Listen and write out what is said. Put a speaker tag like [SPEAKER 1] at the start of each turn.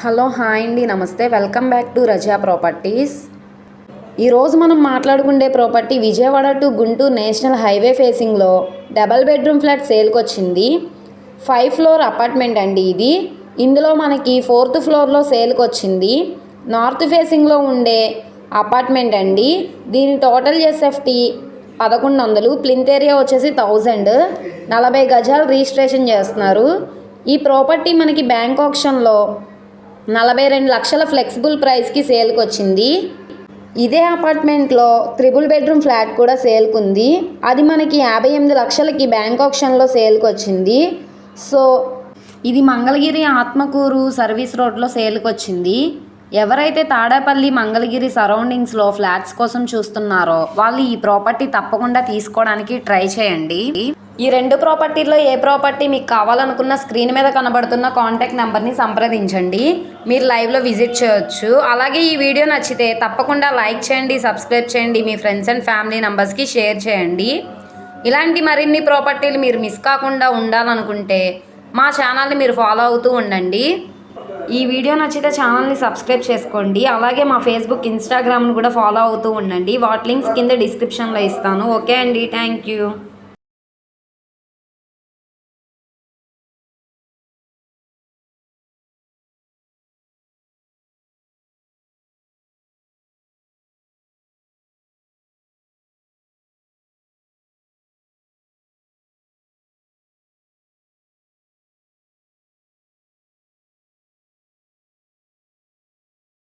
[SPEAKER 1] Hello hi అండి. నమస్తే. Welcome back to Raza properties. ఈరోజు మనం మాట్లాడుకునే property Vijayawada to Guntur national highway ఫేసింగ్లో డబల్ బెడ్రూమ్ ఫ్లాట్ సేల్కి వచ్చింది ఫైవ్ ఫ్లోర్ అపార్ట్మెంట్ అండి ఇది. ఇందులో మనకి ఫోర్త్ ఫ్లోర్లో సేల్కి వచ్చింది నార్త్ ఫేసింగ్లో ఉండే అపార్ట్మెంట్ అండి. దీని టోటల్ ఎస్ఎఫ్టీ పదకొండు వందలు ప్లింత్ ఏరియా వచ్చేసి థౌజండ్. నలభై గజాలు రిజిస్ట్రేషన్ చేస్తున్నారు. ఈ ప్రాపర్టీ మనకి బ్యాంక్ ఆప్షన్లో నలభై రెండు లక్షల ఫ్లెక్సిబుల్ ప్రైస్కి సేల్కి వచ్చింది ఇదే అపార్ట్మెంట్లో త్రిబుల్ బెడ్రూమ్ ఫ్లాట్ కూడా సేల్కుంది. అది మనకి యాభై ఎనిమిది లక్షలకి బ్యాంక్ ఆప్షన్లో సేల్కి వచ్చింది సో ఇది మంగళగిరి ఆత్మకూరు సర్వీస్ రోడ్లో సేల్కి వచ్చింది ఎవరైతే తాడేపల్లి మంగళగిరి సరౌండింగ్స్లో ఫ్లాట్స్ కోసం చూస్తున్నారో వాళ్ళు ఈ ప్రాపర్టీ తప్పకుండా తీసుకోవడానికి ట్రై చేయండి. ఈ రెండు ప్రాపర్టీల్లో ఏ ప్రాపర్టీ మీకు కావాలనుకున్న స్క్రీన్ మీద కనబడుతున్న కాంటాక్ట్ నెంబర్ని సంప్రదించండి. మీరు లైవ్లో విజిట్ చేయొచ్చు. అలాగే ఈ వీడియో నచ్చితే తప్పకుండా లైక్ చేయండి సబ్స్క్రైబ్ చేయండి మీ ఫ్రెండ్స్ అండ్ ఫ్యామిలీ మెంబర్స్కి షేర్ చేయండి. ఇలాంటి మరిన్ని ప్రాపర్టీలు మీరు మిస్ కాకుండా ఉండాలనుకుంటే మా ఛానల్ని మీరు ఫాలో అవుతూ ఉండండి. ఈ వీడియో నచ్చితే ఛానల్ని సబ్స్క్రైబ్ చేసుకోండి. అలాగే మా ఫేస్బుక్ ఇన్స్టాగ్రామ్ను కూడా ఫాలో అవుతూ ఉండండి. వాటి లింక్స్ కింద డిస్క్రిప్షన్లో ఇస్తాను. ఓకే అండి. Thank you.